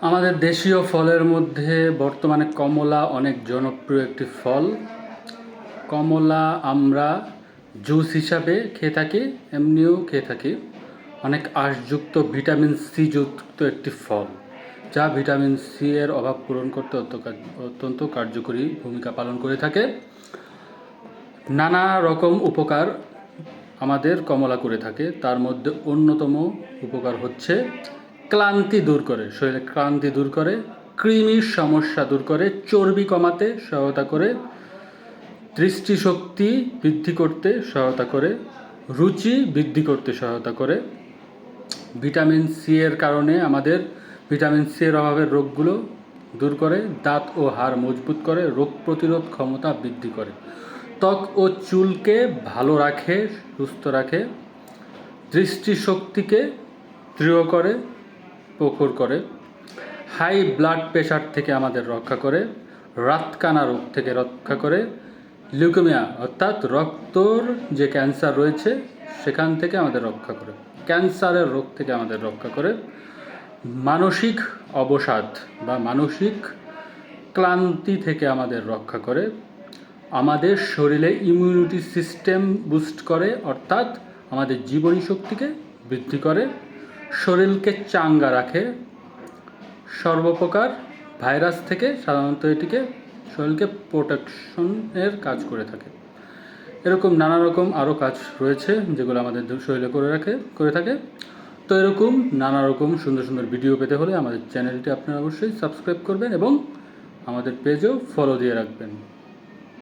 আমাদের দেশীয় ফলের মধ্যে বর্তমানে কমলা অনেক জনপ্রিয় একটি ফল। কমলা আমরা জুস হিসাবে খেয়ে থাকি, এমনিও খেয়ে থাকি। অনেক আঁশযুক্ত ভিটামিন সি যুক্ত একটি ফল, যা ভিটামিন সি এর অভাব পূরণ করতে অত্য- অত্যন্ত কার্যকরী ভূমিকা পালন করে থাকে। নানা রকম উপকার আমাদের কমলা করে থাকে। তার মধ্যে অন্যতম উপকার হচ্ছে ক্লান্তি দূর করে, শরীরে ক্লান্তি দূর করে, কৃমির সমস্যা দূর করে, চর্বি কমাতে সহায়তা করে, দৃষ্টিশক্তি বৃদ্ধি করতে সহায়তা করে, রুচি বৃদ্ধি করতে সহায়তা করে। ভিটামিন সি এর কারণে আমাদের ভিটামিন সি এর অভাবের রোগগুলো দূর করে, দাঁত ও হাড় মজবুত করে, রোগ প্রতিরোধ ক্ষমতা বৃদ্ধি করে। ত্বক ও চুলকে ভালো রাখে, সুস্থ রাখে, দৃষ্টিশক্তিকে দৃঢ় করে প্রখর করে, হাই ব্লাড প্রেশার থেকে আমাদের রক্ষা করে, রাতকানা রোগ থেকে রক্ষা করে, লিউকেমিয়া অর্থাৎ রক্তর যে ক্যান্সার রয়েছে সেখান থেকে আমাদের রক্ষা করে, ক্যান্সারের রোগ থেকে আমাদের রক্ষা করে, মানসিক অবসাদ বা মানসিক ক্লান্তি থেকে আমাদের রক্ষা করে, আমাদের শরীরে ইমিউনিটি সিস্টেম বুস্ট করে, অর্থাৎ আমাদের জীবনী শক্তিকে বৃদ্ধি করে শরীরকে চাঙ্গা রাখে, সর্বপ্রকার ভাইরাস থেকে সাধারণত এটিকে শরীরকে প্রোটেকশনের কাজ করে থাকে। এরকম নানা রকম আরও কাজ রয়েছে যেগুলো আমাদের শরীরে করে রাখে, করে থাকে। তো এরকম নানা রকম সুন্দর সুন্দর ভিডিও পেতে হলে আমাদের চ্যানেলটি আপনারা অবশ্যই সাবস্ক্রাইব করবেন এবং আমাদের পেজও ফলো দিয়ে রাখবেন।